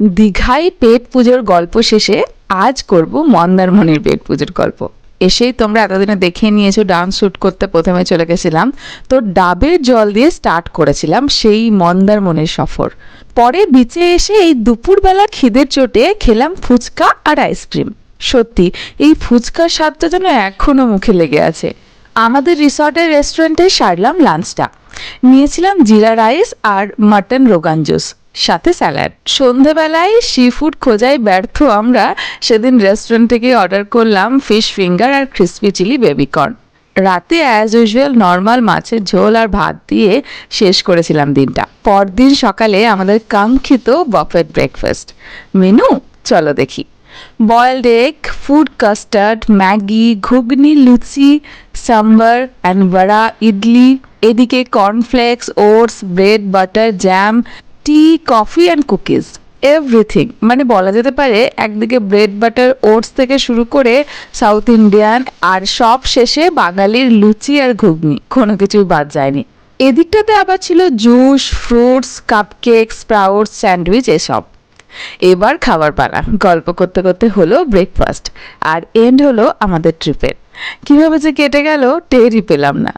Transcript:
দীঘায় পেট পুজোর গল্প শেষে আজ করব মন্দারমণির পেট পুজোর গল্প। এসেই তোমরা এতদিনে দেখে নিয়েছো ডান্স শ্যুট করতে প্রথমে চলে গেছিলাম। তো ডাবের জল দিয়ে স্টার্ট করেছিলাম সেই মন্দারমণির সফর। পরে বিচে এসে এই দুপুরবেলা খিদের চোটে খেলাম ফুচকা আর আইসক্রিম সত্যি, এই ফুচকার স্বাদটা যেন এখনও মুখে লেগে আছে। আমাদের রিসর্টের রেস্টুরেন্টে সারলাম লাঞ্চটা নিয়েছিলাম জিরা রাইস আর মাটন রোগান জুস সাথে স্যালাড। সন্ধেবেলায় সি ফুড খোঁজায় ব্যর্থ আমরা। সেদিন রেস্টুরেন্ট থেকে অর্ডার করলাম ফিশ ফিঙ্গার আর ক্রিসপি চিলি বেবিকর্ন রাতে অ্যাজ ইউজুয়াল নর্মাল মাছের ঝোল আর ভাত দিয়ে শেষ করেছিলাম দিনটা। পরদিন সকালে আমাদের কাঙ্ক্ষিত বফেট ব্রেকফাস্ট মেনু? চলো দেখি। Boiled egg food custard Maggi, ghugni, luchi, sambar and vada idli. এদিকে cornflakes oats bread butter jam tea coffee and cookies everything মানে বলা যেতে পারে, একদিকে ব্রেড বাটার ওটস থেকে শুরু করে সাউথ ইন্ডিয়ান আর সব শেষে বাঙালির লুচি আর ঘুগনি, কোনো কিছুই বাদ যায়নি। এদিকটাতে আবার ছিল juice fruits cupcake sprouts sandwich এসব। এবার খাবার পালা, গল্প করতে করতে হলো ব্রেকফাস্ট আর এন্ড হলো আমাদের ট্রিপের কীভাবে যে কেটে গেল, টেরই পেলাম না।